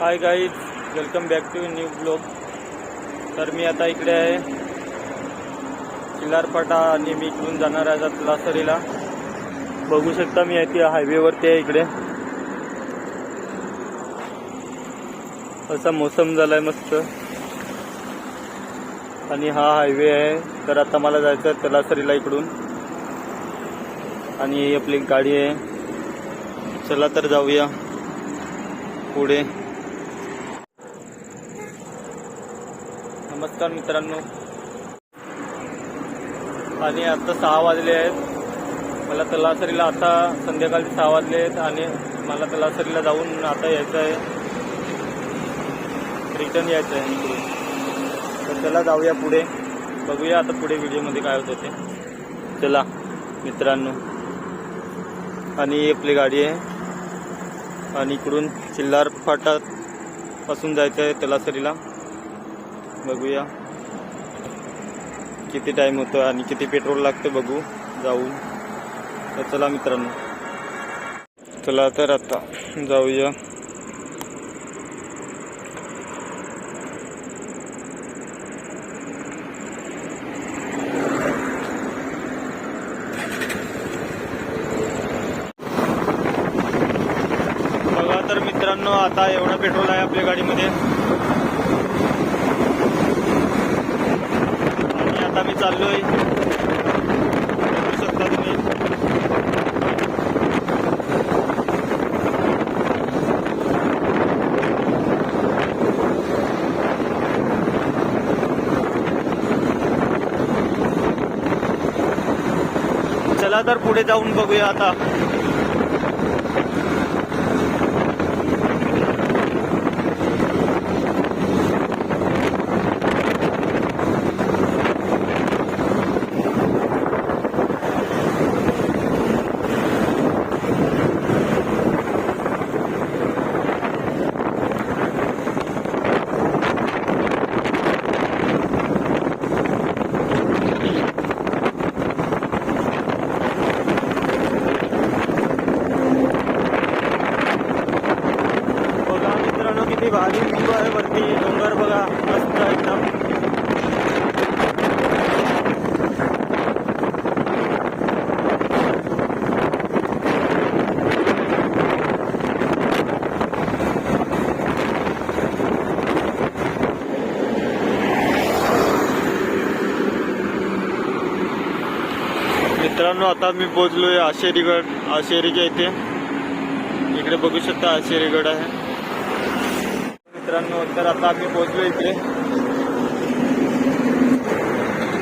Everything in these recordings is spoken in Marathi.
Hi guys welcome back to new blog तर मी आता इकडे आहे. किल्लारपाटा आणि मी इकडून जाणार आहे आता लासरीला बघू शकता मी आहे ती हायवेवरती आहे इकडे. असा मोसम झालाय मस्त. आणि हा हायवे आहे. तर आता मला जायचं आहे तलासरीला इकडून. आणि ही आपली गाडी आहे. चला तर जाऊया. पुढे. नमस्कार मित्रांनो. आणि आता सहा वाजले आहेत. मला तलासरीला आता संध्याकाळी सहा वाजले आहेत आणि मला तलासरीला जाऊन आता यायचं आहे. रिटर्न यायचं आहे. तर चला जाऊया पुढे. बघूया आता पुढे व्हिडिओमध्ये काय होतं ते. चला मित्रांनो. आणि आपली गाडी आहे. आणि इकडून चिल्लार फाटा पासून जायचं आहे तलासरीला. बघूया. किती टाइम होतो आणि किती पेट्रोल लागतं बघू जाऊन. तर चला मित्रांनो. चला तर आता जाऊया. बघा तर मित्रांनो आता एवढा पेट्रोल आहे आपल्या गाडीमध्ये. चाललो आहे चाललोय. बघू शकता तुम्ही चला तर पुढे जाऊन बघूया आता बघा मित्रांनो किती भारी व्ह्यू आहे वरती डोंगर बघा मस्त एकदम मित्रांनो आता मी पोहोचलोय आशेरीगड. आशेरीच्या इथे. इकडे बघू शकता आशेरीगड आहे. मित्रांनो तर आता आम्ही पोहोचलो इकडे.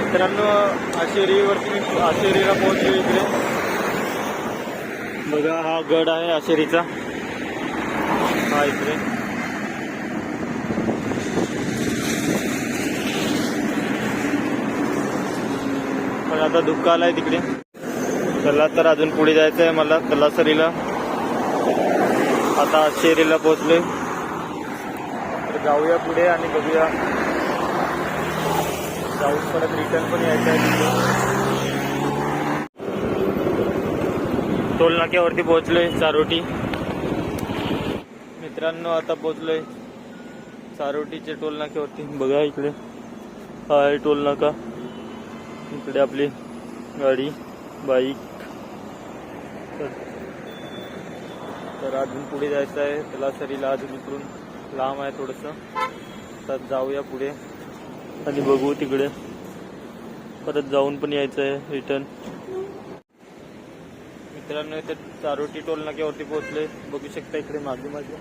मित्रांनो आशेरीवरती मी आशेरीला पोहोचलो इकडे. बघा हा गड आहे आशेरीचा. हा इकडे. पण आता धुक्का आलाय तिकडे. चला तर अजून पुढे जायचं आहे मला तलासरीला आता शेरीला पोहोचलोय. तर जाऊया पुढे आणि बघूया. जाऊन परत रिटर्न पण यायचं आहे तिथे. टोल नाक्यावरती पोहोचलोय चारोटी. मित्रांनो आता पोहोचलोय चारोटीचे टोल नाक्यावरती बघा इकडे. हा आहे टोल नाका इकडे आपली गाडी बाईक. तर- तर अजून पुढे जायचं आहे. त्याला सरीला अजून इकडून लांब आहे थोडंसं. तर जाऊया पुढे. आणि बघू तिकडे. परत जाऊन पण यायचं आहे रिटर्न मित्रांनो इथे चारोटी टोल नाक्यावरती पोहोचले. बघू शकता इकडे मागे मागे.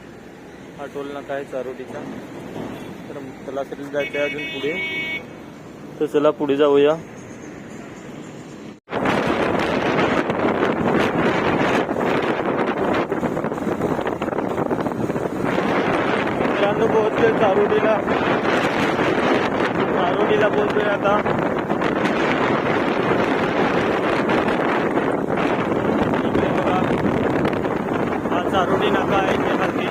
हा टोल नाका आहे चारोटीचा. तर त्याला सरीला जायचं आहे अजून पुढे. तर चला पुढे जाऊया मित्रांनो पोहोचलोय चारोटीला चारोटीला आता. इकडे बघा हा नाका आहे इकडे खालती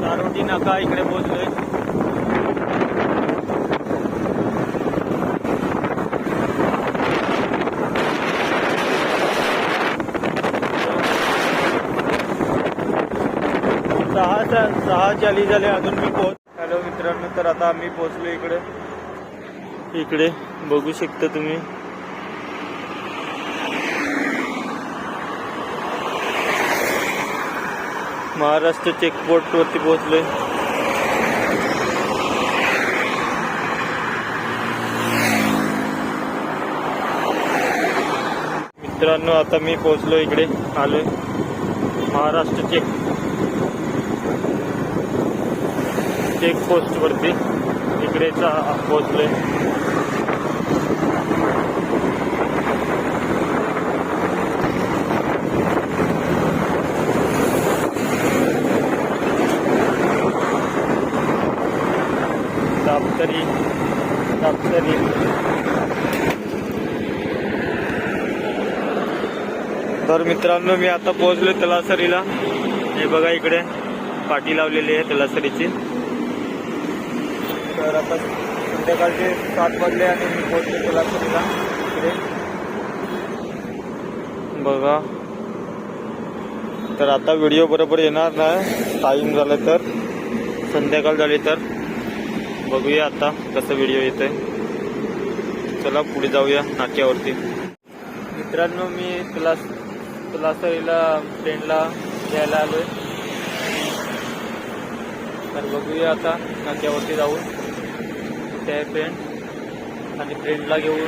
चारोटी नाका इकडे पोहोचलोय सहा चा- सहा चाळीस झाले अजून मी पोहोच हॅलो मित्रांनो तर आता आम्ही पोहोचलो इकडे. इकडे बघू शकता तुम्ही. महाराष्ट्र चेकपोस्ट वरती पोहोचलोय. मित्रांनो आता मी पोहोचलो इकडे आलोय. महाराष्ट्र चेक चेक पोस्ट वरती. इकडेच पोहोचले पोहोचलोय दाप्तरी दाप्तरी तर मित्रांनो मी आता पोहोचलो तलासरीला. हे बघा इकडे पाठी लावलेली आहे तलासरीची. आता संध्याकाळचे सात वाजले आणि मी पोहोचलो तलासरीला इकडे. बघा. तर आता व्हिडिओ बरोबर येणार नाही. टाईम झाला तर. संध्याकाळ झाली तर. बघूया आता कसं व्हिडिओ येतोय. चला पुढे जाऊया नाक्यावरती. मित्रांनो मी क्लास क्लासरीला फ्रेंडला घ्यायला आलोय. तर बघूया आता नाक्यावरती जाऊन. कुठे आहे फ्रेंड आणि फ्रेंडला घेऊन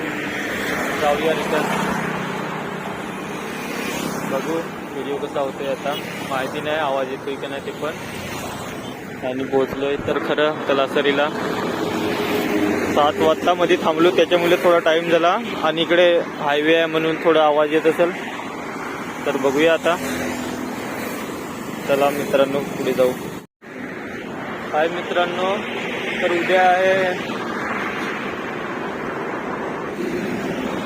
जाऊया रिटर्न बघू व्हिडिओ कसा होतोय आता. माहिती नाही आवाज येतोय का नाही ते पण. आणि पोहोचलोय तर खरं तलासरीला. सात वाजता मध्ये थांबलो त्याच्यामुळे थोडा टाइम झाला. आणि इकडे हायवे आहे म्हणून थोडा आवाज येत असेल. तर बघूया आता. चला मित्रांनो पुढे जाऊ. हाय मित्रांनो तर उद्या आहे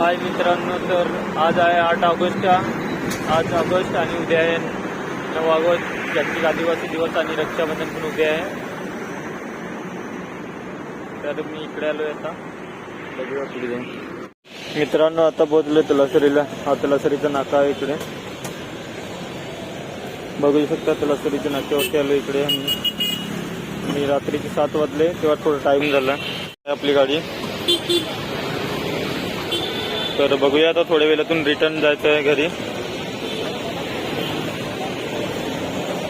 हाय मित्रांनो तर आज आहे आठ ऑगस्ट आज ऑगस्ट आणि उद्या आहे नऊ ऑगस्ट. जागतिक आदिवासी दिवस आणि रक्षाबंधन पण उद्या आहे. तर मी इकडे आलोय आता. बघूया पुढे जाऊन मित्रांनो आता पोहोचलोय तलासरीला. हा तलासरीचा नाका आहे इकडे. बघू शकता तलासरीच्या नाक्यावरती आलो इकडे मी आणि रात्रीचे सात वाजले तेव्हा थोडा टाईम झाला. आपली गाडी. तर बघूया आता थोड्या वेळातून रिटर्न जायचं आहे घरी.